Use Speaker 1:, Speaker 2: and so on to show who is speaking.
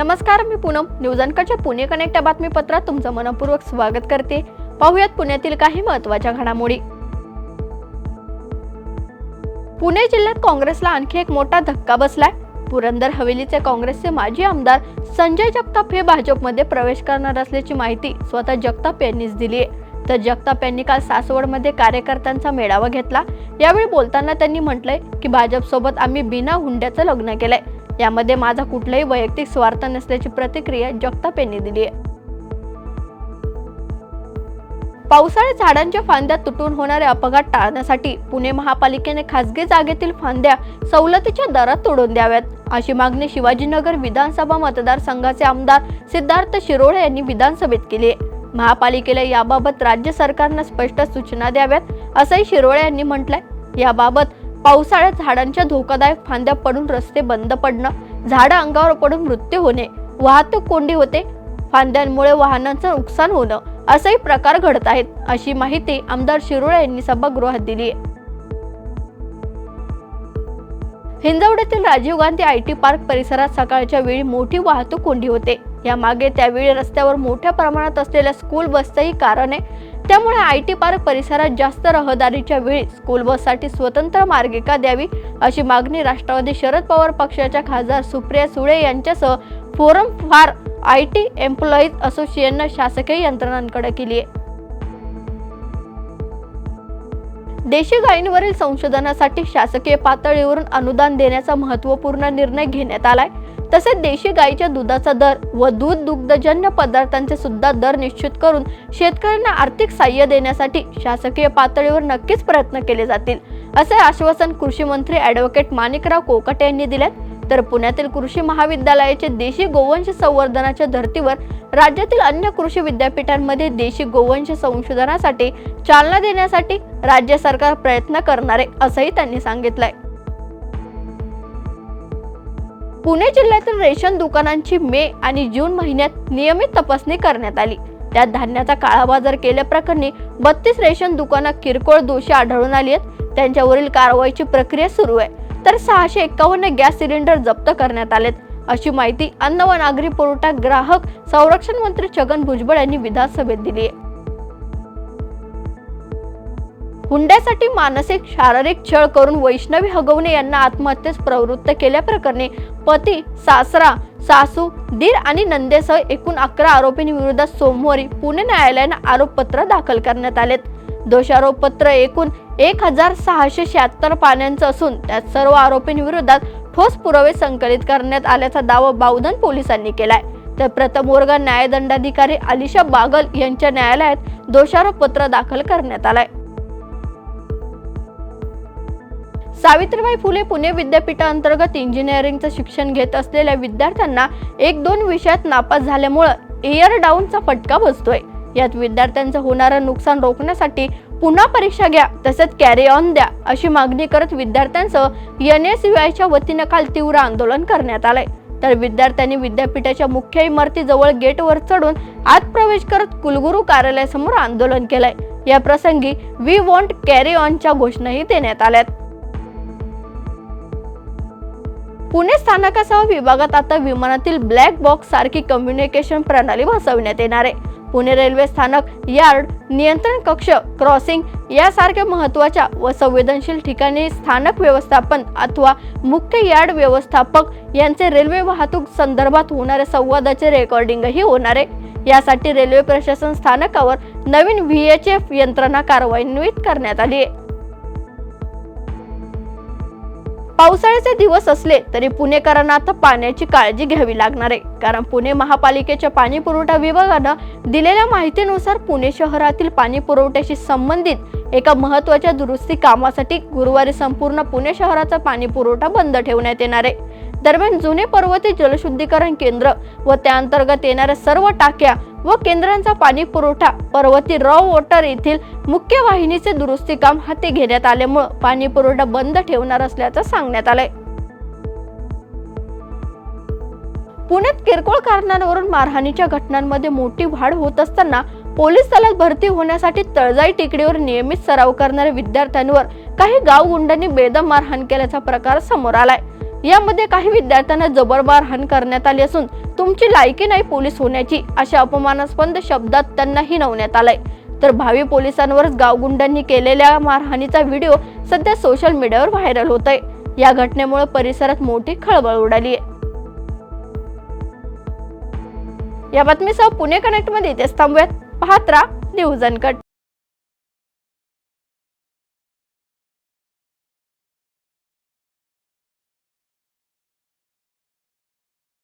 Speaker 1: नमस्कार मी पूनम. न्यूज अनकडच्या पुणे कनेक्ट या बातमीपत्रात तुमचं मनपूर्वक स्वागत करते. पाहुयात पुण्यातील काही महत्त्वाच्या घडामोडी. पुणे जिल्ह्यात काँग्रेसला आणखी एक मोठा धक्का बसलाय. पुरंदर हवेलीचे काँग्रेसचे माजी आमदार संजय जगताप हे भाजपमध्ये प्रवेश करणार असल्याची माहिती स्वतः जगताप यांनीच दिली आहे. तर जगताप यांनी काल सासवडमध्ये कार्यकर्त्यांचा मेळावा घेतला. यावेळी बोलताना त्यांनी म्हटलंय की भाजपसोबत आम्ही बिना हुंड्याचं लग्न केलंय. यामध्ये माझा कुठलाही वैयक्तिक स्वार्थ नसल्याची प्रतिक्रिया जगताप यांनी दिली आहे. पावसाळ्यात झाडांच्या फांद्या तुटून होणारे अपघात टाळण्यासाठी पुणे महापालिकेने खासगी जागेतील फांद्या सवलतीच्या दरात तोडून द्याव्यात. अशी मागणी शिवाजीनगर विधानसभा मतदारसंघाचे आमदार सिद्धार्थ शिरोळे यांनी विधानसभेत केली महापालिकेला याबाबत राज्य सरकारनं स्पष्ट सूचना द्याव्यात असंही शिरोळे यांनी म्हटलंय. याबाबत पावसाळ्यात झाडांच्या धोकादायक फांद्या पडून रस्ते बंद पडणं झाडं अंगावर पडून मृत्यू होणे वाहतूक कोंडी होते फांद्यांमुळे वाहनांचं नुकसान होणं असेही प्रकार घडत आहेत अशी माहिती आमदार शिरोळे यांनी सभागृहात दिली आहे. हिंजवड्यातील Rajiv Gandhi I T park परिसरात सकाळच्या वेळी मोठी वाहतूक कोंडी होते. यामागे त्यावेळी रस्त्यावर मोठ्या प्रमाणात असलेल्या स्कूल बसचंही कारण आहे त्यामुळे आय टी पार्क परिसरात जास्त रहदारीच्या वेळी स्कूल बससाठी स्वतंत्र मार्गिका द्यावी अशी मागणी राष्ट्रवादी शरद पवार पक्षाच्या खासदार सुप्रिया सुळे यांच्यासह forum for I T employees असोसिएशननं शासकीय यंत्रणांकडे केली आहे. देशी गायींवरील संशोधनासाठी शासकीय पातळीवरून अनुदान देण्याचा महत्त्वपूर्ण निर्णय घेण्यात आलाय. तसेच देशी गायीच्या दुधाचा दर व दूध दुग्धजन्य पदार्थांचे सुद्धा दर निश्चित करून शेतकऱ्यांना आर्थिक सहाय्य देण्यासाठी शासकीय पातळीवर नक्कीच प्रयत्न केले जातील असे आश्वासन कृषी मंत्री ॲडव्होकेट माणिकराव कोकटे यांनी दिलेत. तर पुण्यातील कृषी महाविद्यालयाचे देशी गोवंश संवर्धनाच्या धर्तीवर राज्यातील अन्य कृषी विद्यापीठांमध्ये देशी गोवंश संशोधनासाठी चालना देण्यासाठी राज्य सरकार प्रयत्न करणार आहे असंही त्यांनी सांगितलंय. पुणे जिल्ह्यातील रेशन दुकानांची मे आणि जून महिन्यात नियमित तपासणी करण्यात आली. त्यात धान्याचा काळाबाजार केल्याप्रकरणी बत्तीस रेशन दुकानं किरकोळ दोषी आढळून आली आहेत. त्यांच्यावरील कारवाईची प्रक्रिया सुरू आहे. तर सहाशे एकावन्न गॅस सिलेंडर जप्त करण्यात आलेत. अशी माहिती अन्न व नागरी पुरवठा ग्राहक संरक्षण मंत्री छगन भुजबळ यांनी विधानसभेत दिली आहे. हुंड्यासाठी मानसिक शारीरिक छळ करून वैष्णवी हगवणे यांना आत्महत्येस प्रवृत्त केल्याप्रकरणी पती सासरा सासू दीर आणि नंदेसह एकूण अकरा आरोपींविरोधात सोमवारी पुणे न्यायालयानं आरोपपत्र दाखल करण्यात आलेत. दोषारोपपत्र एकूण एक हजार सहाशे शहात्तर पाण्यांचं असून त्यात सर्व आरोपींविरोधात ठोस पुरावे संकलित करण्यात आल्याचा दावा बावधन पोलिसांनी केलाय. तर प्रथम वर्ग न्यायदंडाधिकारी अलिशा बागल यांच्या न्यायालयात दोषारोपपत्र दाखल करण्यात आलाय. सावित्रीबाई फुले पुणे विद्यापीठाअंतर्गत इंजिनिअरिंगचं शिक्षण घेत असलेल्या विद्यार्थ्यांना एक दोन विषयात नापास झाल्यामुळं एअर डाऊनचा फटका बसतोय. यात विद्यार्थ्यांचं होणारं नुकसान रोखण्यासाठी पुन्हा परीक्षा घ्या तसेच कॅरी ऑन द्या अशी मागणी करत विद्यार्थ्यांचं एन एस आयच्या वतीनं काल तीव्र आंदोलन करण्यात आलंय. तर विद्यार्थ्यांनी विद्यापीठाच्या मुख्य इमारतीजवळ गेटवर चढून आत प्रवेश करत कुलगुरू कार्यालयासमोर आंदोलन केलंय. या प्रसंगी वी वॉन्ट कॅरी ऑनच्या घोषणाही देण्यात आल्यात. पुणे स्थानकासह विभागात आता विमानातील ब्लॅक बॉक्स सारखी कम्युनिकेशन प्रणाली बसवण्यात येणार आहे. पुणे रेल्वे स्थानक यार्ड नियंत्रण कक्ष क्रॉसिंग यासारख्या महत्त्वाच्या व संवेदनशील ठिकाणी स्थानक व्यवस्थापन अथवा मुख्य यार्ड व्यवस्थापक यांचे रेल्वे वाहतूक संदर्भात होणाऱ्या संवादाचे रेकॉर्डिंगही होणार आहे. यासाठी रेल्वे प्रशासन स्थानकावर नवीन व्ही एच एफ यंत्रणा कार्यान्वित करण्यात आली आहे. पावसाळ्याचे दिवस असले तरी पुणेकरांना आता पाण्याची काळजी घ्यावी लागणार आहे. कारण पुणे महापालिकेच्या पाणी पुरवठा विभागानं दिलेल्या माहितीनुसार पुणे शहरातील पाणी पुरवठ्याशी संबंधित एका महत्त्वाच्या दुरुस्ती कामासाठी गुरुवारी संपूर्ण पुणे शहराचा पाणी पुरवठा बंद ठेवण्यात येणार आहे. दरम्यान जुने पर्वती जलशुद्धीकरण केंद्र व त्या अंतर्गत येणाऱ्या सर्व टाक्या व केंद्रांचा पाणी पुरवठा पर्वती रॉ वॉटर येथील मुख्य वाहिनीचे दुरुस्ती काम हाती घेण्यात आल्यामुळे पाणी पुरवठा बंद ठेवणार असल्याचं सांगण्यात आलंय. पुण्यात किरकोळ कारणांवरून मारहाणीच्या घटनांमध्ये मोठी वाढ होत असताना पोलीस दलात भरती होण्यासाठी तळजाई टेकडीवर नियमित सराव करणाऱ्या विद्यार्थ्यांवर काही गाव गुंडांनी बेदम मारहाण केल्याचा प्रकार समोर आलाय. यामध्ये काही विद्यार्थ्यांना जबरबार मारहाण करण्यात आली असून तुमची लायकी नाही पोलीस होण्याची अशा अपमानास्पद शब्दात त्यांना हिनवण्यात आलंय. तर भावी पोलिसांवरच गावगुंडांनी केलेल्या मारहाणीचा व्हिडिओ सध्या सोशल मीडियावर व्हायरल होत आहे या घटनेमुळे परिसरात मोठी खळबळ उडाली आहे या बातमीसह पुणे कनेक्टमध्ये इथेच थांबूयात. पाहत राहा न्यूज अनकट.